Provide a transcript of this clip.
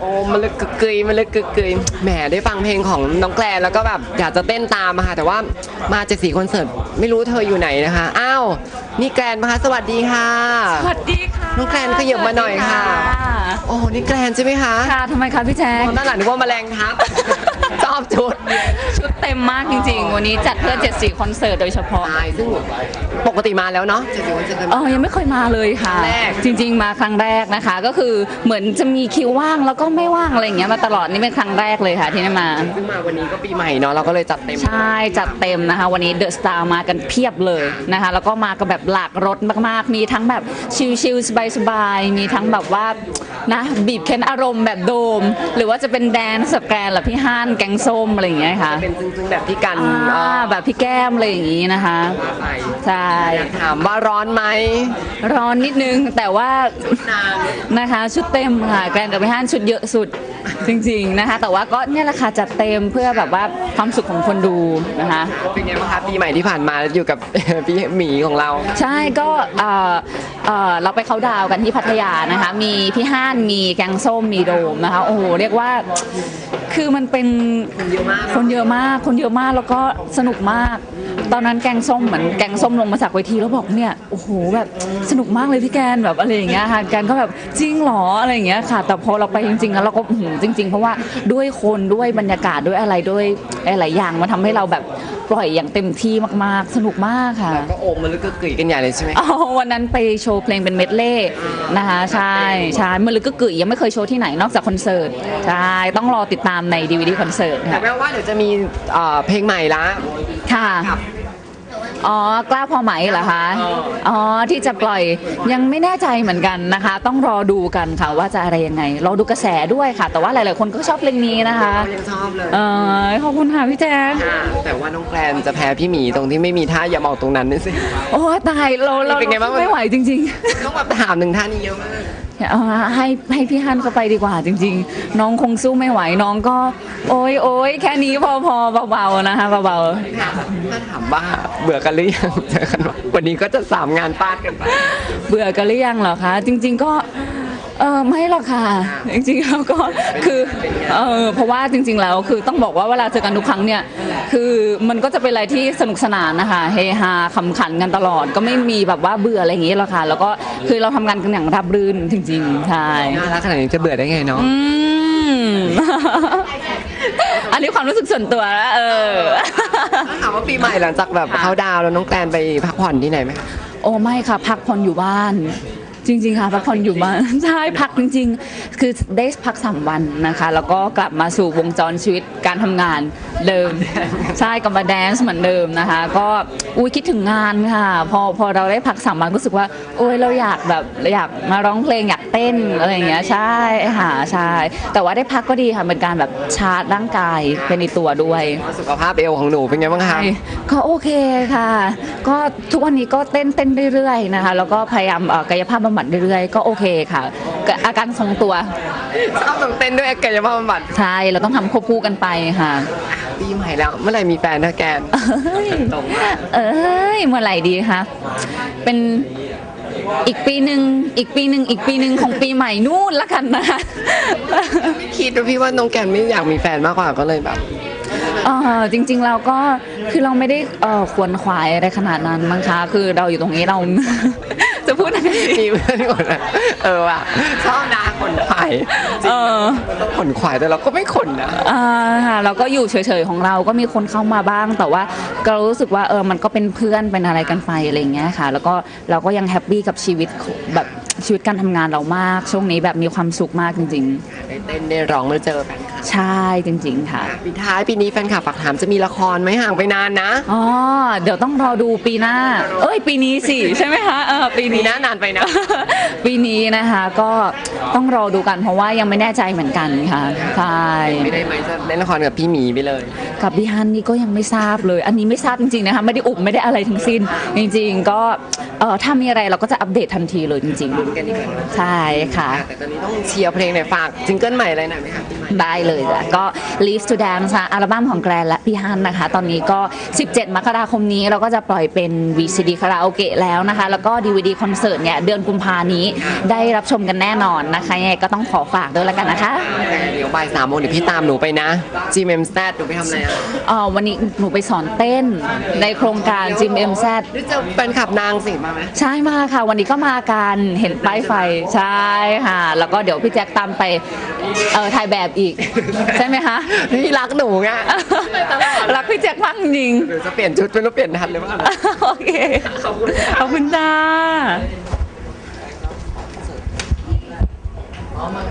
โอ้มันเลยกึกกยมันเลยกึกกยแหมได้ฟังเพลงของน้องแกลนแล้วก็แบบอยากจะเต้นตามอะค่ะแต่ว่ามาจากสีคอนเสิร์ตไม่รู้เธออยู่ไหนนะคะอ้าวนี่แกลนปะคะสวัสดีค่ะ สวัสดีค่ะน้องแกรนขยับมาหน่อยค่ะสวัสดีโอ้นี่แกลนใช่ไหมคะค่ะทำไมคะพี่แจ๊คมองด้านหลังนึกว่าแมลงทับ ชอบชุด ชุดเต็มมากจริงๆ วันนี้จัดเพื่อ 74 คอนเสิร์ตโดยเฉพาะใช่ซึ่งปกติมาแล้วเนาะเจ็ดสิบวันเจอกันเออยังไม่เคยมาเลยค่ะ ครั้งแรก จริง ๆ มาครั้งแรกนะคะ ก็คือเหมือนจะมีคิวว่างแล้วก็ไม่ว่างอะไรอย่างเงี้ยมาตลอดนี่เป็นครั้งแรกเลยค่ะที่ได้มา ซึ่งมาวันนี้ก็ปีใหม่เนาะเราก็เลยจัดเต็ม ใช่จัดเต็มนะคะ วันนี้เดอะสตาร์มากันเพียบเลยนะคะ แล้วก็มากันแบบหลากรสมากๆ มีทั้งแบบชิลๆสบายๆมีทั้งแบบว่านะบีบเค้นอารมณ์แบบโดม หรือว่าจะเป็นแดนซ์แบบแกรนหรือพี่ฮั่นแกงส้มอะไรอย่างเงี้ยค่ะเป็นซึ้งๆแบบที่กันอ่าแบบพี่แก้มอะไรอย่างงี้นะคะไปใช่อยากถามว่าร้อนไหมร้อนนิดนึงแต่ว่า นานนะคะ ชุดเต็มค่ะแกรนกับพี่ฮั่นชุดเยอะสุดจริง ๆนะคะ แต่ว่าก็เนี่ยแหละค่ะจัดเต็มเพื่อแบบว่าความสุขของคนดูนะคะ เป็นไงบ้างคะปีใหม่ที่ผ่านมาอยู่กับ พี่หมีของเรา ใช่ก็เอ่อเอ่อเราไปเขาน์ดาวน์กันที่พัทยานะคะ มีพี่ห้านมีแกงส้มมีโดมนะคะ โอ้โหเรียกว่าคือมันเป็นเยอะมากคนเยอะมาก คนเยอะมากแล้วก็สนุกมาก ตอนนั้นแกงส้มเหมือนแกงส้มลงมาจากเวทีแล้วบอกเนี่ยโอ้โหแบบสนุกมากเลยพี่แกนแบบอะไรอย่างเงี้ยค่ะแกนก็แบบจริงเหรออะไรอย่างเงี้ยค่ะ แต่พอเราไปจริงๆแล้วเราก็อื้อหือจริง ๆ เพราะว่าด้วยคนด้วยบรรยากาศด้วยอะไรด้วยหลายๆอย่างมันทำให้เราแบบปล่อยอย่างเต็มที่มากๆ สนุกมากค่ะก็โอมมันลึกก็กรีดกันใหญ่เลยใช่ไหมอ๋อวันนั้นไปโชว์เพลงเป็นเมดเล่นะคะใช่ใช่มันลึกก็กึ๋ยยังไม่เคยโชว์ที่ไหนนอกจากคอนเสิร์ตใช่ต้องรอติดตามใน DVD คอนเสิร์ตแต่ค่ะแม้ว่าเดี๋ยวจะมีเอ่อเพลงใหม่ละค่ะครับ อ๋อกล้าพอไหมเหรอคะเอออ๋อที่จะปล่อยยังไม่แน่ใจเหมือนกันนะคะ ต้องรอดูกันค่ะว่าจะอะไรยังไงรอดูกระแสด้วยค่ะ แต่ว่าหลาย ๆ คนก็ชอบเพลงนี้นะคะเรายังชอบเลยเออขอบคุณค่ะพี่แจ๊คค่ะแต่ว่าน้องแกลนจะแพ้พี่หมีตรงที่ไม่มีท่าอย่ามองตรงนั้นนี่สิโอ้ตายเราเราเป็นไงบ้างไม่ไหวจริง ๆ ต้องแบบถามหนึ่งท่านี้เยอะมาก เอาให้ให้พี่ฮันเขาไปดีกว่าจริง ๆ น้องคงสู้ไม่ไหวน้องก็ โอ้ยโอ้ยแค่นี้พอพอเบาๆนะคะเบาถ้าถามว่าเบื่อกันหรือยังเจอกันวันนี้ก็จะสามงานฟาดกันไป ๆเบื่อกันหรือยังเหรอคะ จริง ๆ ก็ เออไม่หรอกค่ะ จริงๆแล้วก็คือเออเพราะว่าจริง ๆ แล้วคือต้องบอกว่าเวลาเจอกันทุกครั้งเนี่ยคือมันก็จะเป็นอะไรที่สนุกสนานนะคะเฮฮาขำขันกันตลอด ก็ไม่มีแบบว่าเบื่ออะไรอย่างนี้หรอกค่ะ แล้วก็คือเราทำงานกันอย่างราบรื่นจริงๆใช่น่ารักขนาดนี้จะเบื่อได้ไงเนาะอืม อันนี้ความรู้สึกส่วนตัวนะเออ ถ้าถามว่าปีใหม่หลังจากแบบเขาดาวน์แล้วน้องแกลนไปพักผ่อนที่ไหนไหมคะ โอ้ไม่ค่ะ พักผ่อนอยู่บ้าน จริง ๆ ค่ะ พักผ่อนอยู่บ้าน ใช่พักจริง ๆ คือได้พักสามวันนะคะ แล้วก็กลับมาสู่วงจรชีวิตการทำงานเดิม ใช่กลับมาแดนซ์เหมือนเดิมนะคะ ก็อุ้ยคิดถึงงานค่ะ พอพอเราได้พักสามวันรู้สึกว่า โอ้ยเราอยากแบบเราอยากมาร้องเพลงอยากเต้นอะไรอย่างเงี้ยใช่ค่ะใช่ แต่ว่าได้พักก็ดีค่ะเป็นการแบบชาร์จร่างกายเป็นในตัวด้วยสุขภาพเอวของหนูเป็นไงบ้างคะ ก็โอเคค่ะ ก็ทุกวันนี้ก็เต้นเต้นเรื่อยๆนะคะ แล้วก็พยายามเอ่อกายภาพบำบัดเรื่อยๆ ก็โอเคค่ะก็อาการทรงตัวชอบต้องเต้นด้วยกายภาพบำบัดใช่เราต้องทำควบคู่กันไปค่ะ ปีใหม่แล้วเมื่อไหร่มีแฟนนะแกนเอ้ยตรงมากเอ้ยเมื่อไหร่ดีคะ เป็นอีกปีหนึ่งอีกปีหนึ่งอีกปีหนึ่งของปีใหม่นู่นละกันนะคะคิดว่าพี่ว่าน้องแกนไม่อยากมีแฟนมากกว่าก็เลยแบบ เออจริงๆเราก็คือเราไม่ได้เอ่อควรขวายอะไรขนาดนั้นมั้งคะคือเราอยู่ตรงนี้เรา จะพูดอะไรดีมีเพื่อนคนละเออว่ะชอบนะขนควายเออต้องขนควายแต่เราก็ไม่ขนนะ อ่าค่ะเราก็อยู่เฉยๆของเราก็มีคนเข้ามาบ้าง แต่ว่าก็รู้สึกว่าเออมันก็เป็นเพื่อนเป็นอะไรกันไปอะไรอย่างเงี้ยค่ะ แล้วก็เราก็ยังแฮปปี้กับชีวิตแบบชีวิตการทำงานเรามาก ช่วงนี้แบบมีความสุขมากจริง ได้เต้นได้ร้องได้เจอแฟนคลับๆ ใช่จริง ๆ ค่ะปีท้ายปีนี้แฟนคลับฝากถามจะมีละครไหมห่างไปนานนะ อ๋อ เดี๋ยวต้องรอดูปีหน้า เอ้ย ปีนี้สิ ใช่ไหมคะเออปีปีนี้ หน้านานไปนะ ปีนี้นะคะก็ต้องรอดูกันเพราะว่ายังไม่แน่ใจเหมือนกันค่ะใช่ไม่ได้ไหมจะเล่นละครกับพี่หมีไปเลย กับพี่ฮันนี่ก็ยังไม่ทราบเลย อันนี้ไม่ทราบจริงๆนะคะไม่ได้อุบไม่ได้อะไรทั้งสิ้น จริง ๆ ก็เออถ้ามีอะไรเราก็จะอัปเดตทันทีเลยจริงลุ้นกันดีกว่าๆใช่ค่ะ แต่ตอนนี้ต้องเชียร์เพลงหน่อยฝากซิงเกิลใหม่อะไรหน่อยไหมคะปีใหม่ ได้เลยจ้ะก็ Live to Dance ค่ะอัลบั้มของแกรนและพี่ฮันนะคะ ตอนนี้ก็ 17 มกราคมนี้เราก็จะปล่อยเป็น VCD คาราโอเกะแล้วนะคะ แล้วก็ DVD คอนเสิร์ตเนี่ยเดือนกุมภานี้ได้รับชมกันแน่นอนนะคะยังไงก็ต้องขอฝากด้วยแล้วกันนะคะ เดี๋ยวบ่ายสามโมงเดี๋ยวพี่ตามหนูไปนะ GMM Z หนูไปทำอะไรอะเอ่อวันนี้หนูไปสอนเต้นในโครงการ Gym MZ ได้เจอแฟนคลับนางสิมาไหมใช่มาค่ะ วันนี้ก็มากันเห็นป้ายไฟใช่ค่ะ แล้วก็เดี๋ยวพี่แจ็คตามไปเอ่อถ่ายแบบอีกใช่ไหมคะพี่รักหนูไงรักพี่แจ็คมากจริงหรือจะเปลี่ยนชุดไม่รู้เปลี่ยนทันหรือเปล่าโอเคขอบคุณค่ะขอบคุณจ้าอ๋อมา